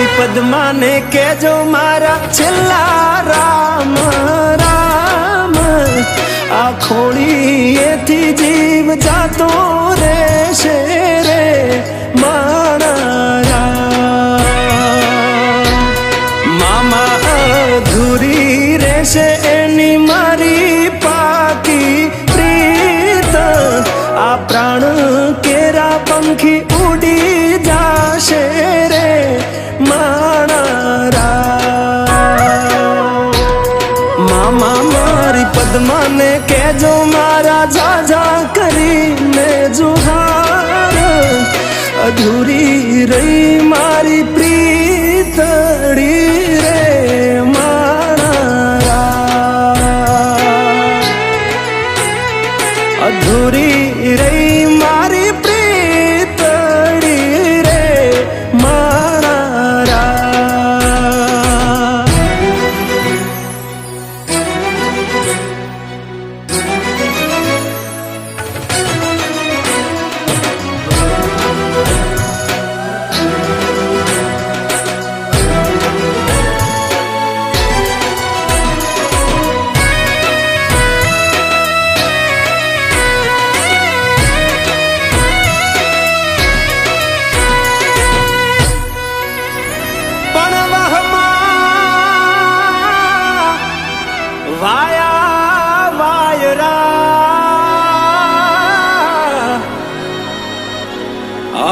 મારી પદ્માને કેજો મારા છેલ્લા રામ રામ. આ ખોળીએથી જીવ જાતો રહેશે રે મામા અધૂરી રહેશે એની મારી પાકી પ્રીત. આ પ્રાણ કેરા પંખી પદ્માને કેજો મારા જાજા કરીને જુહાર અધૂરી રહી મારી રામ. અધૂરી રહી મારી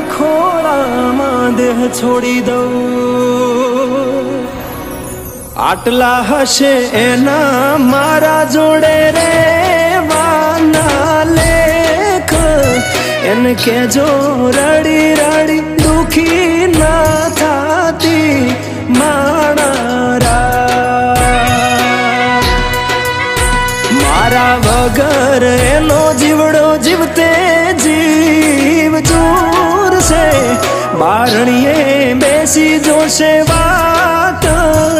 એના ખોળામાં દેહ છોડી દઉં. આટલા હશે એના મારા જોડે રે લેખ. એને કેજો રડી રડી, દુખી ના થાતી મારા વગર એનો જીવડો બારણીએ બેસી જોશે વાતડી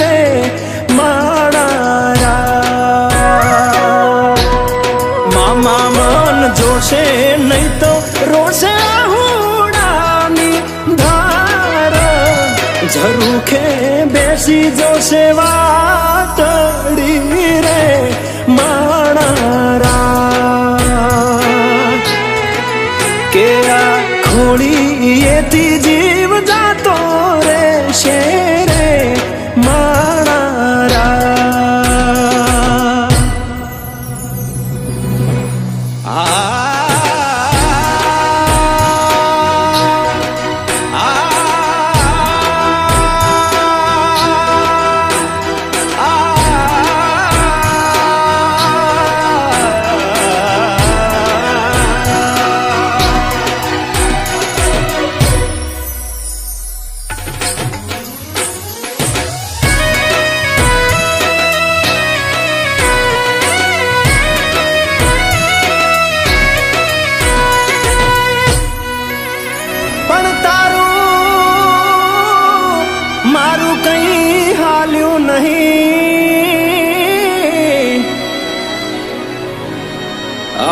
રે માણા મામા મન જોશે નહીં તો રોશે હુડાની ધાર. બેસી જોશે વાતડી રે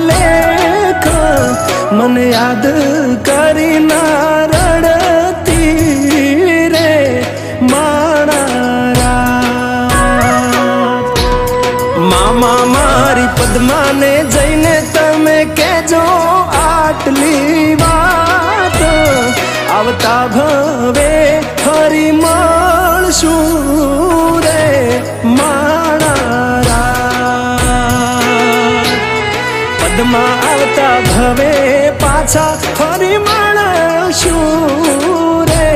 લેખ મને યાદ કરી ના માં આવતા ભવે પાછા ફરી માણસ્યું રે